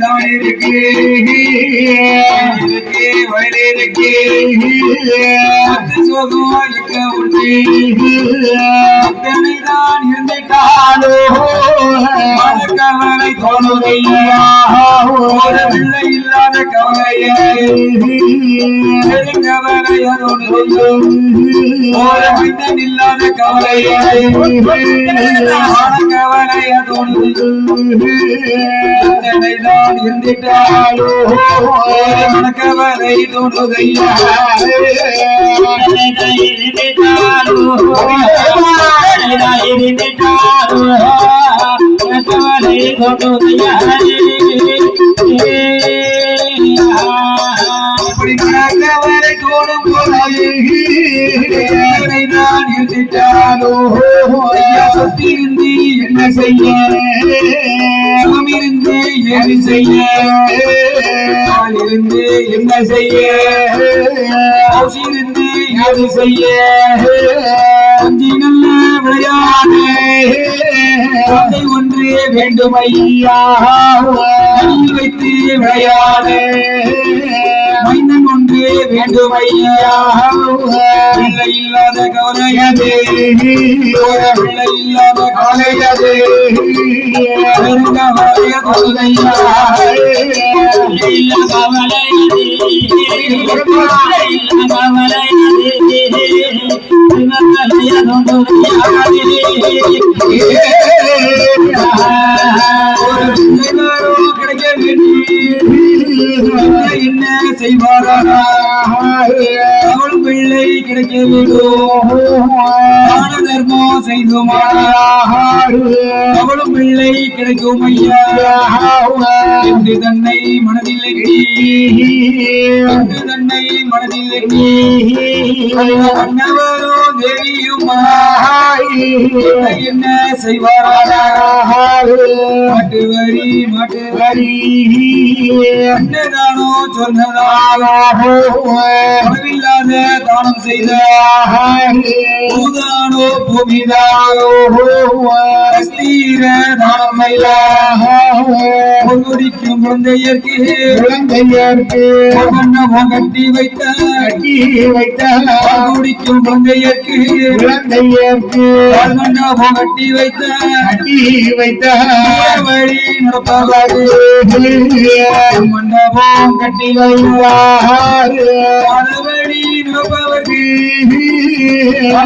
தான் இருக்கு வயல் இருக்கு சோகம் இருக்க உண்டு இத்தனைதான் இருந்துட்டாலோ மனக்கவலை தோணுதையா ஒரு பிள்ளை இல்லாத கவலையே. பெருங்கவலை தோணுதையா ஒரு மைந்தன் இல்லாத கவலையே மனக்கவலை தோணுதைதான் இருந்துட்டாலோ ஒரு மனக்கவலை தோணுதையா தோணும் நான் ஐயா சொத்திருந்து என்ன செய்ய சுகமிருந்து எது செய்ய இருந்து என்ன செய்ய இருந்து எது செய்ய கொஞ்சி நல்ல விளையாடு ஒன்று வேண்டும் ஐயா. வைத்து விளையாடு. மைந்தன் ஒன்று வேண்டும் பிள்ளை இல்லாத கவலையது. பிள்ளை இல்லாத கவலையது பெருங்கவலைய கொள்கையா ஒரு பிள்ளைகளோ கிடைக்க என்ன செய்வாரா அவளும் பிள்ளை கிடைக்க வேண்டும் தர்மம் செய்துமாறா அவளும் பிள்ளை கிடைக்கும் ஐயா. என்று தன்னை மனதில் என்று தன்னை மனதில் எண்ணி அன்னவரோ தேவியும்? என்ன செய்வாரா மாட்டு வரி மாட்டு வரி என்னதானோ சொன்னதாலோ அளவில்லாத தானம் செய்த பூதானோ பூமிதானோ கஸ்தீர தானம் செய்த. குழந்தையர்க்கு குழந்தையர்க்கு கட்டி வைத்த கட்டி வைத்த குடிக்கும் குழந்தையர்க்கு குழந்தையர்க்கு மன்னமோ கட்டி வைத்த கட்டி வைத்த வழி நடப்பவாறு மண்டபம் கட்டி வைவாறு வழி நடப்பவர்க்கு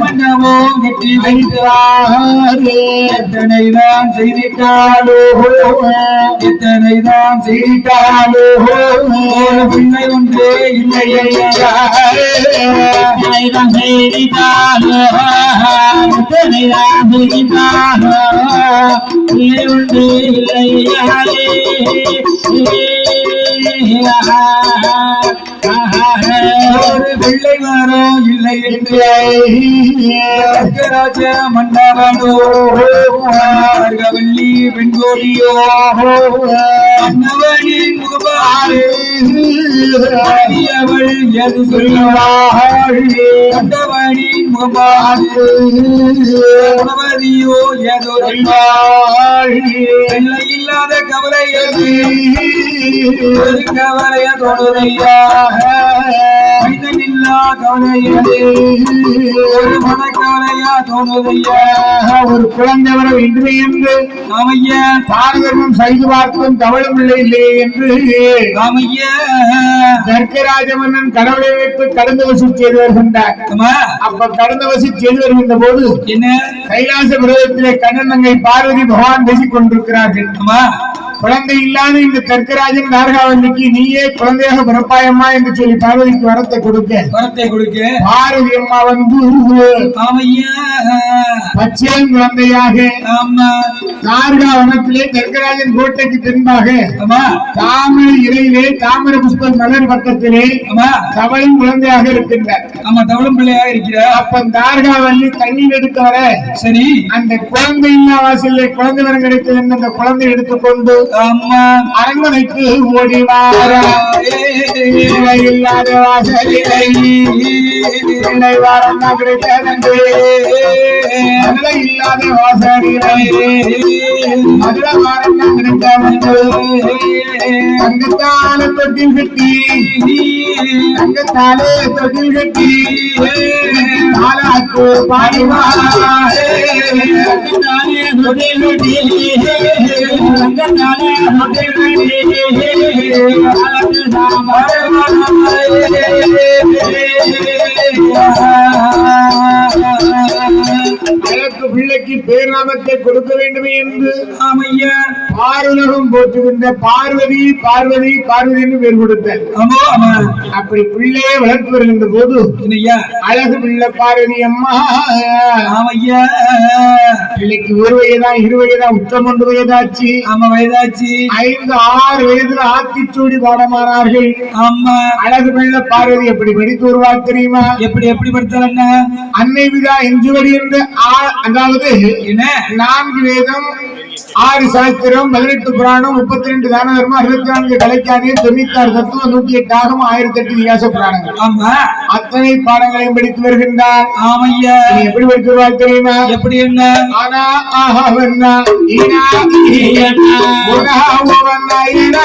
மண்டபம் கட்டி வைத்தாறு எத்தனை தான் செய்திட்டாலோ. எத்தனை தான் செய்திட்டாலோ. ஒரு பிள்ளை ஒன்றே இல்லை ஐயா ஒரு பிள்ளை வாரோ இல்லை என்று ராஜ மன்னவனோ வள்ளி பெண்கோடியோ மன்னவனின் முகபாரு எது சொல்லுவாள்? கண்டவனின் முகபாரு குணவதியோ வெள்ளை இல்லாத கவலை எது? கவலைய கவலையது ஒரு மனக்கவலையா தோணுதையா ஒரு குழந்தை வர வேண்டும் என்று ராமையா தாரதர்மம் செய்து பார்த்தும் தவளும் இல்லை இல்லையே என்று ராமையா தர்க்கராஜ மன்னன் கடவுளை வைத்து கடந்து வசி செய்து வருகின்றார். அப்ப கடந்து வசி செய்து வருகின்ற போது என்ன? கைலாச பிரதத்திலே கண்ணன் பார்வதி பகவான் பேசிக் கொண்டிருக்கிறார்கள் குழந்தை இல்லாத இந்த தர்க்கராஜன் நாரகாவல்லிக்கு நீயே குழந்தையாக பிறப்பாயம்மா என்று சொல்லி பார்வதிக்கு வரத்தை கொடுக்க. வரத்தை கொடுக்க. பார்வதி அம்மா வந்து ராமையா பச்சையம் குழந்தையாக. நார்கா வனத்திலே தர்க்கராஜன் கோட்டைக்கு பின்பாக அம்மா தாமரை இலையிலே தாமரை புஷ்ப மலர் பக்கத்திலே அம்மா தவளும் குழந்தையாக இருக்கின்றார். ஆமா தவளும் பிள்ளையாக இருக்கிற அப்ப தார்காவல்லி தண்ணீர் எடுக்க வர. சரி. அந்த குழந்தை இல்லா வாசல்ல குழந்தை வரம் கிடைத்தது அந்த குழந்தை எடுத்துக்கொண்டு அம்மா அரண்மனைக்கு ஓடி வாரா. இல்லாத வாசலிலே வாரம் தான் இல்லாத வாசலிலே மதுரை வாரம் தான் தங்கத்தால தொட்டில் கட்டி. தங்கத்தாலே தொட்டில் கட்டி. தாலாட்டு பாடிவாரே அழகு பிள்ளைக்கு பேர்நாமத்தை கொடுக்க வேண்டும் என்று. ஆமையா பாருலகம் போற்றுகின்ற பார்வதி பார்வதி பார்வதி என்று பேர் கொடுத்தார் அப்படி பிள்ளையை வளர்த்து வருகின்ற போது அழகு பிள்ளை பார்வதி அம்மா. ஆமையா. பிள்ளைக்கு ஒரு வயதா இரு வயதா உச்சம் ஒன்று வயதாச்சு. ஆமா வயதாச்சு. ஐந்து ஆறு வயதுல ஆத்திச்சூடி பாடமானார்கள். ஆமா. அழகு பிள்ளை பார்வதி எப்படி படித்து வருவார் தெரியுமா? எப்படி எப்படி படுத்தலண்ண அன்னை விதா எஞ்சுவடி என்று அதாவது என்ன? நான்கு வேதம் ஆறு சாஸ்திரம் பதினெட்டு புராணம் முப்பத்தி ரெண்டு தான தர்மம் அறுபத்தி நான்கு கலைக்கானியம் தொண்ணூத்தி ஆறு தத்துவம் நூற்றி எட்டு ஆகும் ஆயிரத்தி எட்டு வியாச புராணங்கள். ஆமா. அத்தனை பாடங்களையும் படித்து வருகின்றார். ஆமையா. நீ எப்படி படித்து வருவார் தெரியுமா? எப்படி என்ன? ஆனா ஈனா உனா உவன்னா ஈனா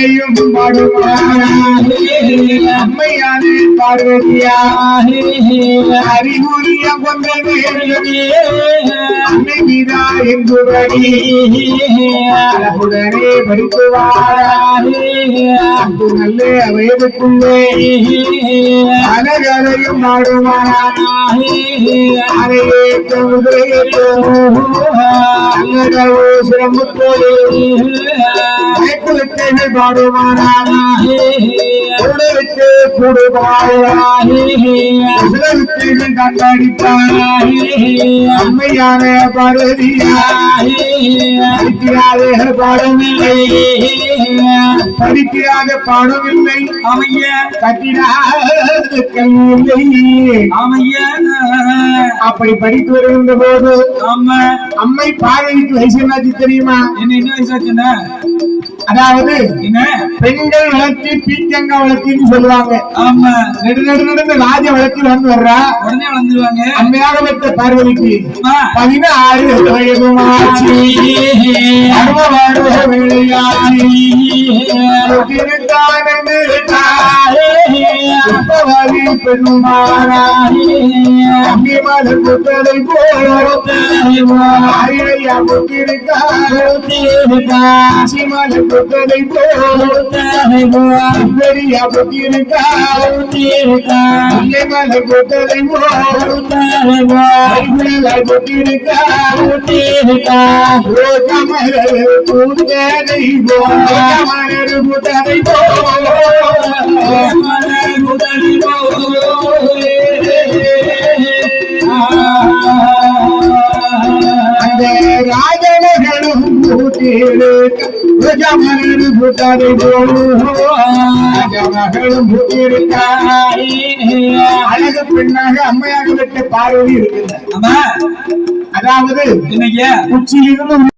அத்தனையும் அம்மையானே பார்வதியா. அறிகுறிய கொண்டது அன்னை மீதா என்புபடி அழகுடனே படித்துவாரா நல்ல வயதுக்குள்ளே. அங்கடவோ சிரமத்தோடு மயக்குலத்தை பாடுவாரா உடலுக்கு கூடுவாரா உலகத்தில் கண்டடிப்பார் அம்மையான பார்வதியா படிக்கிறாத பாடமில்லை. படிக்கிறாத பாடமில்லை. அமைய கட்டிடாத கல்வியில்லை அமைய. அப்படி படித்து வருகின்ற போது அம்மா அம்மை பார்வதிக்கு வயசு என்னாச்சு தெரியுமா? என்ன என்ன வயசாச்சுன்னா அதாவது என்ன? பெண்கள் வளர்ச்சி பீக்கங்க வளர்ச்சின்னு சொல்லுவாங்க. ஆமா. நெடு நெடு நடுந்த ராஜ வளர்ச்சி வந்து வர்றா. உடனே வளர்ந்துருவாங்க. அம்மையாக பெற்ற பார்வதிக்கு. பதினாறு வயதுமாச்சு அரும வருவ விளையாடி திருத்தானது புத்தவரி பெண்ணுமானா அம்மி மலர் புத்தரை போல ஆயிரையா புத்திருக்கார் மலர் புத்தரை போல பெரியா புத்திருக்கார் அன்னை மலர் புத்தரை போல ஐகுழலாய் புத்திருக்கார் ரோஜா மலர் புத்தரை போல மலர் புத்தரை போல பூத்திருக்க ரோஜாமலர் புத்தரை போல ராஜமகளும் பூத்திருக்க அழகு பெண்ணாக அம்மையாக விட்ட பார்வதி இருக்கின்ற ஆமா அதாவது என்னய்யா உச்சியிலிருந்து